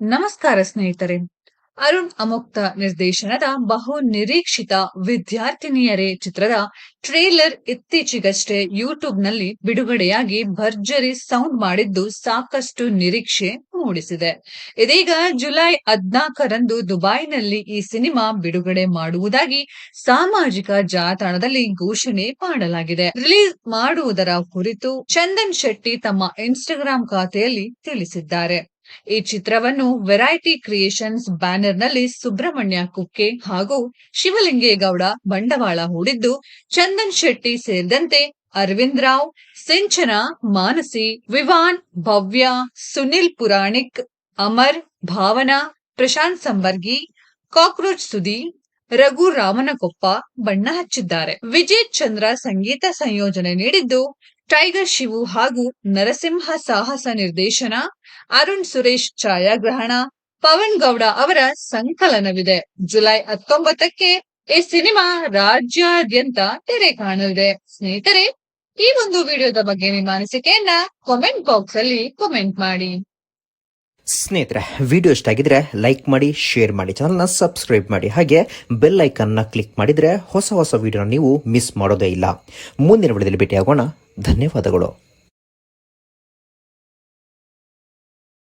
ನಮಸ್ಕಾರ ಸ್ನೇಹಿತರೆ. ಅರುಣ್ ಅಮುಕ್ತ ನಿರ್ದೇಶನದ ಬಹು ನಿರೀಕ್ಷಿತ ವಿದ್ಯಾರ್ಥಿನಿಯರೇ ಚಿತ್ರದ ಟ್ರೇಲರ್ ಇತ್ತೀಚೆಗಷ್ಟೇ ಯೂಟ್ಯೂಬ್ನಲ್ಲಿ ಬಿಡುಗಡೆಯಾಗಿ ಭರ್ಜರಿ ಸೌಂಡ್ ಮಾಡಿದ್ದು ಸಾಕಷ್ಟು ನಿರೀಕ್ಷೆ ಮೂಡಿಸಿದೆ. ಇದೀಗ ಜುಲೈ ಹದ್ನಾಲ್ಕರಂದು ದುಬೈನಲ್ಲಿ ಈ ಸಿನಿಮಾ ಬಿಡುಗಡೆ ಮಾಡುವುದಾಗಿ ಸಾಮಾಜಿಕ ಜಾಲತಾಣದಲ್ಲಿ ಘೋಷಣೆ ಮಾಡಲಾಗಿದೆ. ರಿಲೀಸ್ ಮಾಡುವುದರ ಕುರಿತು ಚಂದನ್ ಶೆಟ್ಟಿ ತಮ್ಮ ಇನ್ಸ್ಟಾಗ್ರಾಂ ಖಾತೆಯಲ್ಲಿ ತಿಳಿಸಿದ್ದಾರೆ. ಈ ಚಿತ್ರವನ್ನು ವೆರೈಟಿ ಕ್ರಿಯೇಷನ್ಸ್ ಬ್ಯಾನರ್ನಲ್ಲಿ ಸುಬ್ರಹ್ಮಣ್ಯ ಕುಕ್ಕೆ ಹಾಗೂ ಶಿವಲಿಂಗೇಗೌಡ ಬಂಡವಾಳ ಹೂಡಿದ್ದು, ಚಂದನ್ ಶೆಟ್ಟಿ ಸೇರಿದಂತೆ ಅರವಿಂದ್ ರಾವ್, ಸಿಂಚನ, ಮಾನಸಿ, ವಿವಾನ್, ಭವ್ಯ, ಸುನಿಲ್ ಪುರಾಣಿಕ್, ಅಮರ್, ಭಾವನಾ, ಪ್ರಶಾಂತ್ ಸಂಬರ್ಗಿ, ಕಾಕ್ರೋಚ್ ಸುದಿ ರಘು ರಾಮನಕೊಪ್ಪ ಬಣ್ಣ ಹಚ್ಚಿದ್ದಾರೆ. ವಿಜಯ್ ಚಂದ್ರ ಸಂಗೀತ ಸಂಯೋಜನೆ ನೀಡಿದ್ದು ಟೈಗರ್ ಶಿವು ಹಾಗೂ ನರಸಿಂಹ ಸಾಹಸ ನಿರ್ದೇಶನ, ಅರುಣ್ ಸುರೇಶ್ ಛಾಯಾಗ್ರಹಣ, ಪವನ್ ಗೌಡ ಅವರ ಸಂಕಲನವಿದೆ. ಜುಲೈ ಹತ್ತೊಂಬತ್ತಕ್ಕೆ ಈ ಸಿನಿಮಾ ರಾಜ್ಯಾದ್ಯಂತ ತೆರೆ ಕಾಣಲಿದೆ. ಸ್ನೇಹಿತರೆ, ಈ ಒಂದು ವಿಡಿಯೋದ ಬಗ್ಗೆ ನಿಮ್ಮ ಅನಿಸಿಕೆಯನ್ನ ಕಾಮೆಂಟ್ ಬಾಕ್ಸ್ ಅಲ್ಲಿ ಕಾಮೆಂಟ್ ಮಾಡಿ. ಸ್ನೇಹಿತರೆ, ವಿಡಿಯೋ ಇಷ್ಟ ಆಗಿದ್ರೆ ಲೈಕ್ ಮಾಡಿ ಶೇರ್ ಮಾಡಿ ಚಾನಲ್ನ ಸಬ್ಸ್ಕ್ರೈಬ್ ಮಾಡಿ. ಹಾಗೆ ಬೆಲ್ ಐಕನ್ನ ಕ್ಲಿಕ್ ಮಾಡಿದ್ರೆ ಹೊಸ ಹೊಸ ವಿಡಿಯೋನ ನೀವು ಮಿಸ್ ಮಾಡೋದೇ ಇಲ್ಲ. ಮುಂದಿನ ವಿಡಿಯೋದಲ್ಲಿ ಭೇಟಿಯಾಗೋಣ. ಧನ್ಯವಾದಗಳು.